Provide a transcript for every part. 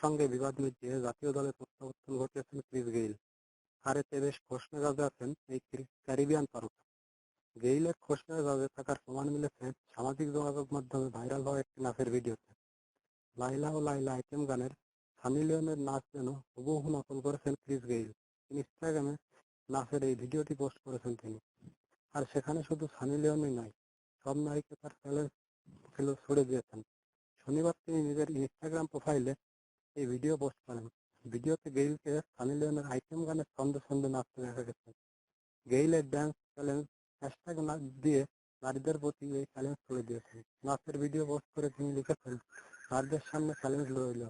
সঙ্গে বিবাদ মিটিয়ে জাতীয় দলে প্রত্যাবর্তন ঘটিয়েছেন ক্রিস গেইল। আর এতে বেশ খোশ মেজাজে আছেন এই ক্যারিবিয়ান তারকা। গেইলের খোশ মেজাজে থাকার প্রমাণ মিলেছে সামাজিক যোগাযোগ মাধ্যমে ভাইরাল হওয়া একটি নাচের ভিডিওতে। লাইলা ও লাইলা আইটেম গানের সানি লিওনের নাচ যেন হুবহু নকল করেছেন ক্রিস গেইল। ইনস্টাগ্রামে নাচের এই ভিডিওটি পোস্ট করেছেন তিনি। আর সেখানে শুধু সানি লিওনই নয়, সব নারীকে তার চ্যালেঞ্জ ফেলে ছুড়ে দিয়েছেন। শনিবার তিনি নিজের ইনস্টাগ্রাম প্রোফাইলে এই ভিডিও পোস্ট করেন। ভিডিওতে গেইলকে সানি লিওনের আইটেম গানের ছন্দে ছন্দে নাচতে দেখা গেছে। গেইলের ড্যান্স চ্যালেঞ্জ হ্যাশট্যাগ দিয়ে নারীদের প্রতি এই চ্যালেঞ্জ ছুড়ে দিয়েছেন নাচের ভিডিও পোস্ট করে তিনি লিখেছেন, নারীদের সামনে চ্যালেঞ্জ রইল।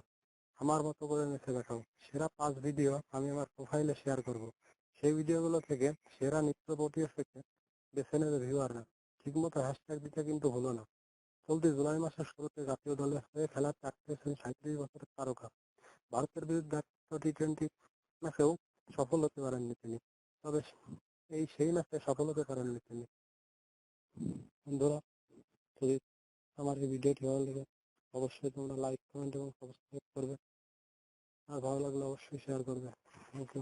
আমার মতো করে নেচে দেখাও। সেরা পাঁচ ভিডিও আমি আমার প্রোফাইলে শেয়ার করব। সেই ভিডিওগুলো থেকে সেরা নৃত্য পরিবেশকে বেছে নেবে ভিউয়াররা ঠিকমতো হ্যাশট্যাগ দিতে কিন্তু হলো না। চলতি জুলাই মাসের শুরুতে জাতীয় দলে হয়ে খেলার চাকরিয়েছেন সাঁত্রিশ বছরের তারকা। ভারতের বিরুদ্ধে টি টোয়েন্টি ম্যাচেও সফল হতে পারেননি তিনি। তবে এই সেই ম্যাচে সফল হতে পারেননি তিনি। বন্ধুরা, যদি আমার এই ভিডিওটি ভালো লাগে, অবশ্যই তোমরা লাইক কমেন্ট এবং সাবস্ক্রাইব করবে। আর ভালো লাগলে অবশ্যই শেয়ার করবে। Thank you